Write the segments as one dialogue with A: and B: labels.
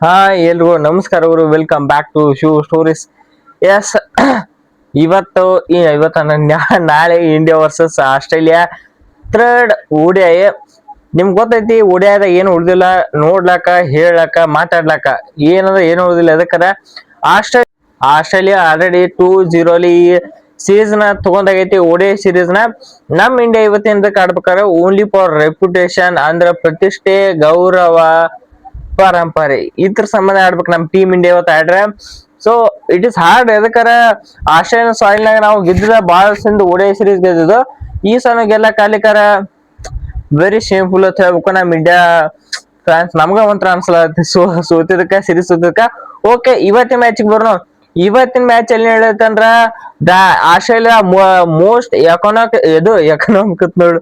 A: ಹಾ ಎಲ್ರಿಗೂ ನಮಸ್ಕಾರ ಅವರು welcome back to shoe stories yes ಇವತ್ತು ಈ, ಇವತ್ತು ನಾಳೆ India versus Australia third ODI ನಿಮ್ಗೆ ಗೊತ್ತೈತಿ ಓಡಿಯಾದ ಏನು ಉಳ್ದಿಲ್ಲ, ನೋಡ್ಲಾಕ ಹೇಳಾಕ ಮಾತಾಡ್ಲಾಕ. ಏನಂದ್ರೆ ಏನು ಉಳ್ದಿಲ್ಲ, ಅದಕ್ಕರ ಆಸ್ಟ್ರೇ ಆಸ್ಟ್ರೇಲಿಯಾ ಆಲ್ರೆಡಿ ಟೂ ಜೀರೋಲಿ ಸೀರೀಸ್ ಸೀರೀಸ್ನ ತಗೊಂಡಾಗೈತಿ ಓಡಿಐ ಸೀರೀಸ್ನ ನಮ್ಮ ನಮ್ ಇಂಡಿಯಾ ಇವತ್ತಿನ ಕಾಡ್ಬೇಕಾದ್ರೆ ಓನ್ಲಿ ಫಾರ್ ರೆಪ್ಯುಟೇಷನ್ ಅಂದ್ರೆ ಪ್ರತಿಷ್ಠೆ, ಗೌರವ ಪರಂಪರೆ. ಇದ್ರ ಸಂಬಂಧ ಆಡ್ಬೇಕು ನಮ್ ಟೀಮ್ ಇಂಡಿಯಾ ಇವತ್ತು ಆಡ್ರೆ. ಸೊ ಇಟ್ ಇಸ್ ಹಾರ್ಡ್ ಎದಕ್ಕಾರ ಆಸ್ಟ್ರೇಲಿಯನ್ ಸಾಯಿಲ್ ನಾಗ ನಾವು ಗೆದ್ದಿದ ಬಾಲ್ ಸಿಂದ ಒಡೆಯ ಸೀರೀಸ್ ಗೆದ್ದಿದ್ದು. ಈ ಸಲ ಗೆಲ್ಲ ಆಗ್ಲಿಕ್ಕಾರ ವೆರಿ ಶೇಮ್ಫುಲ್ ಅಂತ ಹೇಳ್ಬೇಕು ನಮ್ ಇಂಡಿಯಾ ಫ್ರಾನ್ಸ್ ನಮ್ಗ ಒಂಥರ ಅನ್ಸಲ ಸೋ ಸೋತಿದಕ್ಕ ಸೀರೀಸ್ ಸೋತಿದಕ್ಕ ಓಕೆ ಇವತ್ತಿನ ಮ್ಯಾಚ್ ಬರೋಣ. ಇವತ್ತಿನ ಮ್ಯಾಚ್ ಎಲ್ಲಿ ಹೇಳತ್ತಂದ್ರ ದ ಆಸ್ಟ್ರೇಲಿಯಾ ಮೋಸ್ಟ್ ಎಕನಾಮಿಕ್ ಇದು ಎಕನಾಮಿಕ್ ನೋಡು.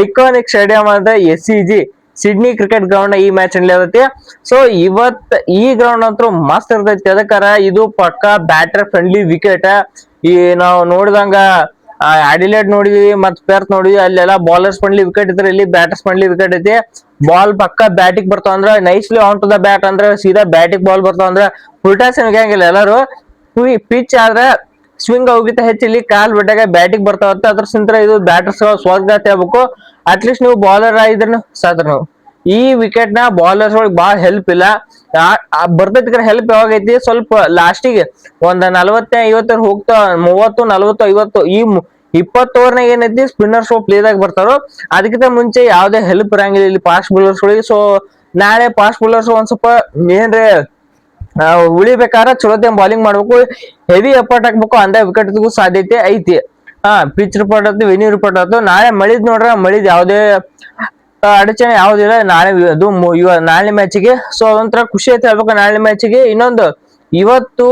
A: ಐಕಾನಿಕ್ ಸ್ಟೇಡಿಯಂ ಅಂದ್ರೆ S C G Sydney cricket ground ಈ ಮ್ಯಾಚ್ ನಡೆಯತೈತಿ ಸೊ ಇವತ್ ಈ ಗ್ರೌಂಡ್ ಅಂತೂ ಮಸ್ತ್ ಇರ್ತೈತಿ. ಅದಕ್ಕಾರ ಇದು ಪಕ್ಕ ಬ್ಯಾಟರ್ ಫ್ರೆಂಡ್ಲಿ ವಿಕೆಟ್ ಈ ನಾವು ನೋಡಿದಂಗ ಆಡಿಲೇಟ್ ನೋಡಿದ್ವಿ ಮತ್ ಪೆರ್ತ್ ನೋಡಿದ್ವಿ. ಅಲ್ಲೆಲ್ಲ ಬಾಲರ್ಸ್ ಫ್ರೆಂಡ್ಲಿ ವಿಕೆಟ್ ಇದ್ರೆ ಇಲ್ಲಿ ಬ್ಯಾಟರ್ಸ್ ಫ್ರೆಂಡ್ಲಿ ವಿಕೆಟ್ ಐತಿ. ಬಾಲ್ ಪಕ್ಕ ಬ್ಯಾಟಿಗ್ ಬರ್ತಾವ ಅಂದ್ರ nicely on to the bat ಅಂದ್ರೆ ಸೀದಾ ಬ್ಯಾಟಿಗ್ ಬಾಲ್ ಬರ್ತಾವ ಅಂದ್ರ ಉಲ್ಟಾಸ್ ಸಿಗಂಗಿಲ್ಲ ಎಲ್ಲಾರು ಪಿಚ್ ಆದ್ರೆ ಸ್ವಿಂಗ್ ಹೋಗಿತ್ತ ಹೆಚ್ಚಿಲ್ಲಿ ಕಾಲ್ ಬಿಟ್ಟಾಗ ಬ್ಯಾಟಿಗ್ ಬರ್ತಾವತ್ತ ಅದ್ರ ಸಿಂತ್ರ ಇದು ಬ್ಯಾಟರ್ಸ್ ಸ್ವಾಗತ ಹೇಳ್ಬೇಕು. ಅಟ್ಲೀಸ್ಟ್ ನೀವು ಬಾಲರ್ ಆಗಿದ್ರು ಸಾತ್ರ ಈ ವಿಕೆಟ್ನ ಬೌಲರ್ಸ್ ಒಳಗೆ ಬಹಳ ಹೆಲ್ಪ್ ಇಲ್ಲ. ಬರ್ತೈತಿ ಹೆಲ್ಪ್ ಯಾವಾಗ ಐತಿ ಸ್ವಲ್ಪ ಲಾಸ್ಟಿಗೆ ಒಂದ್ ನಲವತ್ತ ಐವತ್ತರ ಹೋಗ್ತಾ, ಮೂವತ್ತು, ನಲವತ್ತು, ಐವತ್ತು ಈ ಇಪ್ಪತ್ತು ಓವರ್ನಾಗ ಏನೈತಿ? ಸ್ಪಿನ್ನರ್ಸ್ ಪ್ಲೇದಾಗ ಬರ್ತಾರೋ, ಅದಕ್ಕಿಂತ ಮುಂಚೆ ಯಾವ್ದೇ ಹೆಲ್ಪ್ ಇರಂಗಿಲ್ಲ ಇಲ್ಲಿ ಫಾಸ್ಟ್ ಬೌಲರ್ಸ್ ಗಳಿಗೆ ಸೊ ನಾಳೆ ಫಾಸ್ಟ್ ಬೌಲರ್ಸ್ ಒಂದ್ ಸ್ವಲ್ಪ ಏನ್ರಿ ಉಳಿಬೇಕಾರ ಚಲೋತೆ ಬಾಲಿಂಗ್ ಮಾಡ್ಬೇಕು. ಹೆವಿ ಎಫರ್ಟ್ ಹಾಕ್ಬೇಕು, ಅಂದ ವಿಕೆಟ್ ಸಾಧ್ಯತೆ ಐತಿ. ಹಾ ಪಿಚ್ ರಿಪೋರ್ಟ್ ಆಯ್ತು ವೆನ್ಯೂ ರಿಪೋರ್ಟ್ ಆಯ್ತು. ನಾಳೆ ಮಳಿದ್ ನೋಡ್ರ, ಮಳಿದ್ ಯಾವ್ದೇ ಅಡಚಣೆ ಯಾವ್ದಿಲ್ಲ ನಾಳೆ ಅದು ನಾಳೆ ಮ್ಯಾಚ್ ನಾಳೆ ಮ್ಯಾಚಿಗೆ ಸೊ ಅದೊಂಥರ ಖುಷಿ ಐತೆ ಹೇಳ್ಬೇಕು, ನಾಳೆ ಮ್ಯಾಚಿಗೆ ಇನ್ನೊಂದು, ಇವತ್ತು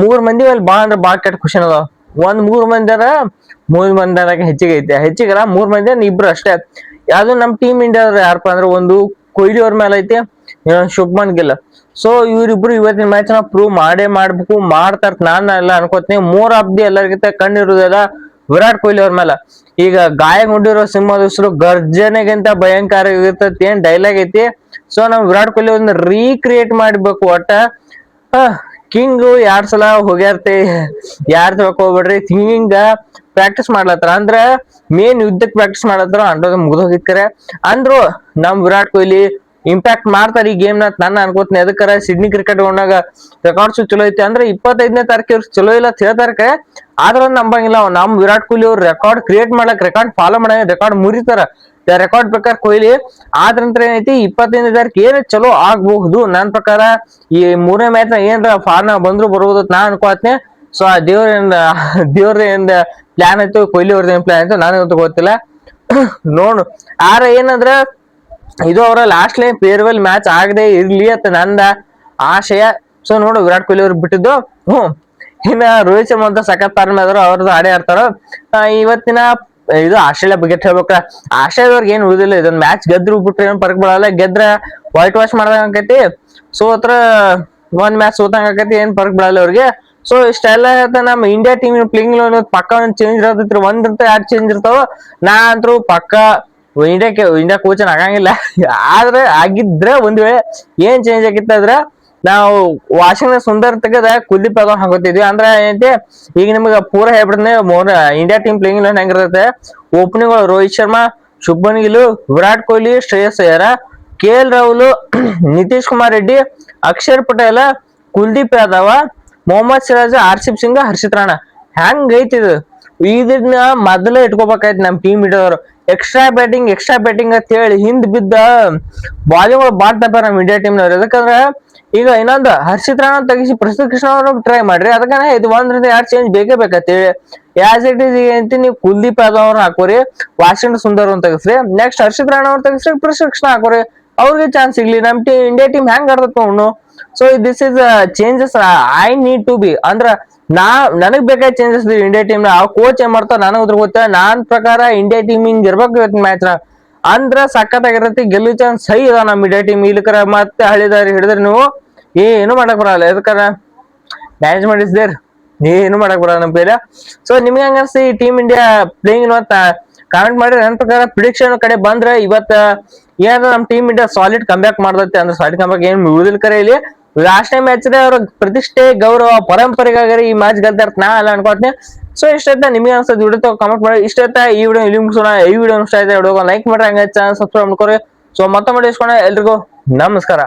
A: ಮೂರ್ ಮಂದಿ ಮೇಲೆ ಭಾಳ ಅಂದ್ರೆ ಭಾಳ ಕೆಟ್ಟ ಖುಷಿ ಅದ ಒಂದ್ ಮೂರ್ ಮಂದಿ ಅರ ಮೂರ್ ಮಂದಿ ಅರಾಗ ಹೆಚ್ಚಿಗೆ ಐತೆ. ಹೆಚ್ಚಿಗರ ಮೂರ್ ಮಂದಿ ಇಬ್ರು ಅಷ್ಟೇ. ಯಾವ್ದು ನಮ್ ಟೀಮ್ ಇಂಡಿಯಾ ಯಾರಪ್ಪ ಅಂದ್ರೆ ಒಂದು ಕೊಹ್ಲಿ ಅವ್ರ ಮೇಲೆ ಐತೆ, ಇನ್ನೊಂದು ಶುಭ್ಮನ್ ಗಿಲ್. ಸೊ ಇವ್ರಿಬ್ರು ಇವತ್ತಿನ ಮ್ಯಾಚ್ನ ಪ್ರೂವ್ ಮಾಡೇ ಮಾಡ್ಬೇಕು. ಮಾಡ್ತಾರ ನಾನು ಎಲ್ಲ ಅನ್ಕೋತೀನಿ. ಮೂರ್ ಆಫ್ ದಿ ಎಲ್ಲರಿಗಿಂತ ಕಣ್ಣಿರುವುದೆಲ್ಲ ವಿರಾಟ್ ಕೊಹ್ಲಿ ಅವ್ರ ಮೇಲೆ ಈಗ ಗಾಯಗೊಂಡಿರೋ ಸಿಂಹದ ಹೆಸರು ಗರ್ಜನೆಗಿಂತ ಭಯಂಕರ ಇರ್ತೈತಿ, ಏನ್ ಡೈಲಾಗ್ ಐತಿ? ಸೊ ನಮ್ ವಿರಾಟ್ ಕೊಹ್ಲಿ ಒಂದು ರೀಕ್ರಿಯೇಟ್ ಮಾಡ್ಬೇಕು ಒಟ್ಟ. ಕಿಂಗ್ ಎರಡ್ ಸಲ ಹೋಗ್ಯಾರ್ತಿ? ಯಾರ್ ಹೋಗ್ಬೇಡ್ರಿ? ಹಿಂಗ ಪ್ರಾಕ್ಟೀಸ್ ಮಾಡ್ಲತ್ತಾರ. ಅಂದ್ರ ಮೇನ್ ಯುದ್ಧಕ್ಕೆ ಪ್ರಾಕ್ಟೀಸ್ ಮಾಡ್ಲತ್ತಾರ. ಅಂಡೋದ ಮುಗ್ದೋಗಿತ್ಕರೆ. ಅಂದ್ರು ನಮ್ ವಿರಾಟ್ ಕೊಹ್ಲಿ ಇಂಪ್ಯಾಕ್ಟ್ ಮಾಡ್ತಾರೆ ಈ ಗೇಮ್ನ. ನನ್ನ ಅನ್ಕೋತೀನಿ. ಅದಕ್ಕರ ಸಿಡ್ನಿ ಕ್ರಿಕೆಟ್ ಒಂದಾಗ ರೆಕಾರ್ಡ್ಸ್ ಚಲೋ ಐತಿ ಅಂದ್ರೆ ಇಪ್ಪತ್ತೈದನೇ ತಾರೀಕು ಚಲೋ ಇಲ್ಲ ಹೇಳ್ತಾರಕ್ಕೆ. ಆದ್ರೂ ಆದ್ರ ನಂಬಂಗಿಲ್ಲ ನಮ್ ವಿರಾಟ್ ಕೊಹ್ಲಿ ಅವ್ರು ರೆಕಾರ್ಡ್ ಕ್ರಿಯೇಟ್ ಮಾಡಕ್ ರೆಕಾರ್ಡ್ ಫಾಲೋ ಮಾಡ ರೆಕಾರ್ಡ್ ಮುರಿತಾರ. ರೆಕಾರ್ಡ್ ಪ್ರಕಾರ ಕೊಹ್ಲಿ, ಆದ್ರಂತ್ರ ಏನೈತಿ, ಇಪ್ಪತ್ತೈದನೇ ತಾರೀಕು ಏನ್ ಚಲೋ ಆಗ್ಬಹುದು? ನನ್ ಪ್ರಕಾರ ಈ ಮೂರನೇ ಮ್ಯಾಚ್ನ ಏನ್ರ ಫಾರ್ನ ಬಂದ್ರು ಬರ್ಬೋದು ನಾ ಅನ್ಕೋತೀನಿ. ಸೊ ಆ ದೇವ್ರ ದೇವ್ರ ಏನ್ ಪ್ಲಾನ್ ಆಯ್ತು ಕೊಹ್ಲಿ ಅವ್ರದ್ದು ಏನ್ ಪ್ಲಾನ್ ಆಯ್ತು ನನಗಂತೂ ಗೊತ್ತಿಲ್ಲ. ನೋಡು. ಆರ ಏನಂದ್ರ ಇದು ಅವರ ಲಾಸ್ಟ್ ಲೈನ್ ಫೇರ್ವೆಲ್ ಮ್ಯಾಚ್ ಆಗದೆ ಇರ್ಲಿ ಅಂತ ನಂದ ಆಶಯ. ಸೊ ನೋಡು ವಿರಾಟ್ ಕೊಹ್ಲಿ ಅವ್ರು ಬಿಟ್ಟಿದ್ದು. ಹ್ಮ್ ಇನ್ನ ರೋಹಿತ್ ಶರ್ಮಾ ಅಂತ ಸಖತ್ ಆದ್ರು ಅವ್ರದ್ದು ಆಡೇ ಆಡ್ತಾರ. ಇವತ್ತಿನ ಇದು ಆಸ್ಟ್ರೇಲಿಯಾ ಬಗ್ಗೆ ಹೇಳ್ಬೇಕ. ಆಸ್ಟ್ರೇಲಿಯಾದವ್ರಿಗೆ ಏನ್ ಉಳಿದಿಲ್ಲ. ಇದೊಂದ್ ಮ್ಯಾಚ್ ಗೆದ್ರು ಬಿಟ್ರೆ ಏನ್ ಪರ್ಕ್ ಬಿಡಲ್ಲ ಗೆದ್ರ ವೈಟ್ ವಾಶ್ ಮಾಡ್ದಂಗ ಆಕೈತಿ. ಸೋತ್ರ ಒಂದ್ ಮ್ಯಾಚ್ ಸೋತಂಗ ಆಕೈತಿ. ಏನ್ ಪರ್ಕ್ ಬಿಡಲ್ಲ ಅವ್ರಿಗೆ. ಸೊ ಇಷ್ಟೆಲ್ಲ ನಮ್ಮ ಇಂಡಿಯಾ ಟೀಮ್ ಪ್ಲೇಯಿಂಗ್ ಪಕ್ಕ ಒಂದ್ ಚೇಂಜ್ ಇರತೈತ್ರಿ ಒಂದ್ ಯಾರು ಚೇಂಜ್ ಇರ್ತಾವ. ನಾ ಅಂತೂ ಪಕ್ಕ ಇಂಡಿಯಾಕ್ಕೆ ಇಂಡಿಯಾ ಕೋಚನ್ ಆಗಂಗಿಲ್ಲ ಆದ್ರೆ ಆಗಿದ್ರೆ ಒಂದ್ ವೇಳೆ ಏನ್ ಚೇಂಜ್ ಆಗಿತ್ತಂದ್ರ ನಾವು ವಾಷಿಂಗ್ಟನ್ ಸುಂದರ್ ತೆಗೆದ ಕುಲ್ದೀಪ್ ಯಾದವ್ ಹಾಕೋತಿದ್ವಿ. ಅಂದ್ರೆ ಏನೈತಿ, ಈಗ ನಿಮ್ಗೆ ಪೂರ ಹೇಳ್ಬಿಡ್ತೀನಿ, more India team playing ಹೆಂಗಿರ್ತೈತೆ opening Rohit Sharma, Shubman Gill, Virat Kohli, Shreyas Iyer, K L Rahul, Nitish Kumar Reddy, Axar Patel, Kuldeep Yadav, Mohammed Siraj, Arshdeep Singh, Harshit Rana. ಹೆಂಗ್ ಐತಿ ಇದು? ಇದನ್ನ ಮೊದಲೇ ಇಟ್ಕೋಬೇಕಾಯ್ತು ನಮ್ ಟೀಮ್ ಇಡೋರು ಎಕ್ಸ್ಟ್ರಾ ಬ್ಯಾಟಿಂಗ್ ಎಕ್ಸ್ಟ್ರಾ ಬ್ಯಾಟಿಂಗ್ ಅಂತ ಹೇಳಿ ಹಿಂದ್ ಬಿದ್ದ ಬಾಲಿಂಗ್ ಬಾಳ್ ತಪ್ಪ ನಮ್ ಇಂಡಿಯಾ ಟೀಮ್ ನವ್ರು. ಯಾಕಂದ್ರೆ ಈಗ ಇನ್ನೊಂದು ಹರ್ಷಿತ್ ರಾಣ ತೆಗಿಸಿ ಪ್ರಸಿದ್ಧ ಕೃಷ್ಣ ಅವರು ಟ್ರೈ ಮಾಡ್ರಿ. ಅದಕ್ಕೆ ಇದು ಒಂದ್ರಿಂದ ಯಾರು ಚೇಂಜ್ ಬೇಕೇ ಬೇಕಂತ ಯಾಸ್ ಇಟ್ ಈಸ್ ಏನಂತ ನೀವು ಕುಲ್ದೀಪ್ ಯಾದವ್ ಅವ್ರ ಹಾಕೋರಿ ವಾಷಿಂಗ್ಟನ್ ಸುಂದರ್ ಅಂತ ತೆಗಿಸ್ರಿ ನೆಕ್ಸ್ಟ್ ಹರ್ಷಿತ್ ರಾಣ ಅವ್ರ ತೆಗಿಸ್ರಿ ಪ್ರಸಿದ್ಧ ಕೃಷ್ಣ ಹಾಕೋರಿ. ಅವ್ರಿಗೆ ಚಾನ್ಸ್ ಸಿಗ್ಲಿ. ನಮ್ ಟೀಮ್ ಇಂಡಿಯಾ ಟೀಮ್ ಹೆಂಗ್ ಆಡ್ತೈತ್ ಅವನು so this is changes I need to be ಅಂದ್ರ ನಾ, ನನಗ್ ಬೇಕಾದ ಚೇಂಜಸ್ ಇಂಡಿಯಾ ಟೀಮ್ ಆ ಕೋಚ್ ಏನ್ ಮಾಡ್ತಾರ ನನಗ್ ಅದ್ರ ಗೊತ್ತ ನಾನ್ ಪ್ರಕಾರ ಇಂಡಿಯಾ ಟೀಮ್ ಹಿಂಗ್ ಇರ್ಬೇಕು ಇವತ್ತಿನ ಮ್ಯಾಚ್ನ. ಅಂದ್ರ ಸಖತ್ತಾಗಿರತಿ ಗೆಲ್ಲು ಚಾನ್ಸ್ ಸೈ ಅದ ನಮ್ ಇಂಡಿಯಾ ಟೀಮ್ ಇಲ್ಲಿಕರ ಮತ್ತೆ ಹಳ್ಳಿದಾರಿ ಹಿಡಿದ್ರೆ ನೀವು. ಏನು ಮಾಡಕ್ ಬರಲ್ಲ. ಎದಕ್ಕಾರ ಮ್ಯಾನೇಜ್ಮೆಂಟ್ ಇಸ್ ದೇರ್. ಏನು ಮಾಡಕ್ ಬರಲ್ಲ ನಮ್ ಕೈಲ. ಸೊ ನಿಮ್ಗೆ ಹಂಗ ಈ ಟೀಮ್ ಇಂಡಿಯಾ ಪ್ಲೇಯಿಂಗ್ ಕಾಮೆಂಟ್ ಮಾಡಿ. ನನ್ನ ಪ್ರಕಾರ ಪ್ರಿಡಿಕ್ಷನ್ ಕಡೆ ಬಂದ್ರೆ ಇವತ್ತ ಏನಾರ ನಮ್ ಟೀಮ್ ಇಂಡಿಯಾ ಸಾಲಿಡ್ ಕಂಬ್ಯಾಕ್ ಮಾಡ್ದತ್ತೆ ಅಂದ್ರೆ ಸಾಲಿಡ್ ಕಂಬ್ಯಾಕ್ ಏನ್ ಉಳಿದಿಲ್ಲ ಕರೆ ಇಲ್ಲಿ. ಲಾಸ್ಟ್ ಟೈಮ್ ಮ್ಯಾಚ್ ಅವ್ರ ಪ್ರತಿಷ್ಠೆ, ಗೌರವ ಪರಂಪರೆಗಾಗಿ ಈ ಮ್ಯಾಚ್ ಗೆಲ್ತಾರ ನಾ ಅಲ್ಲ ಅನ್ಕೊತೀನಿ ಸೊ ಇಷ್ಟ ನಿಮಗೆ ಅನ್ಸೋದು ವಿಡಿಯೋ ಕಮೆಂಟ್ ಮಾಡಿ. ಇಷ್ಟ ಆಯ್ತಾ ಈ ವಿಡಿಯೋ ಇಲ್ಲಿ ಮುಗಿಸೋಣ ಈ ವಿಡಿಯೋ ಇಷ್ಟ ಆಯ್ತಾ ವಿಡಿಯೋ ಲೈಕ್ ಮಾಡ್ರಿ ಹಂಗೆ ಚಾನಲ್ ಸಬ್ಸ್ಕ್ರೈಬ್ ಮಾಡ್ಕೊರಿ. ಸೊ ಮತ್ತೊಮ್ಮೆ ಇಸ್ಕೊಂಡ ಎಲ್ರಿಗೂ ನಮಸ್ಕಾರ.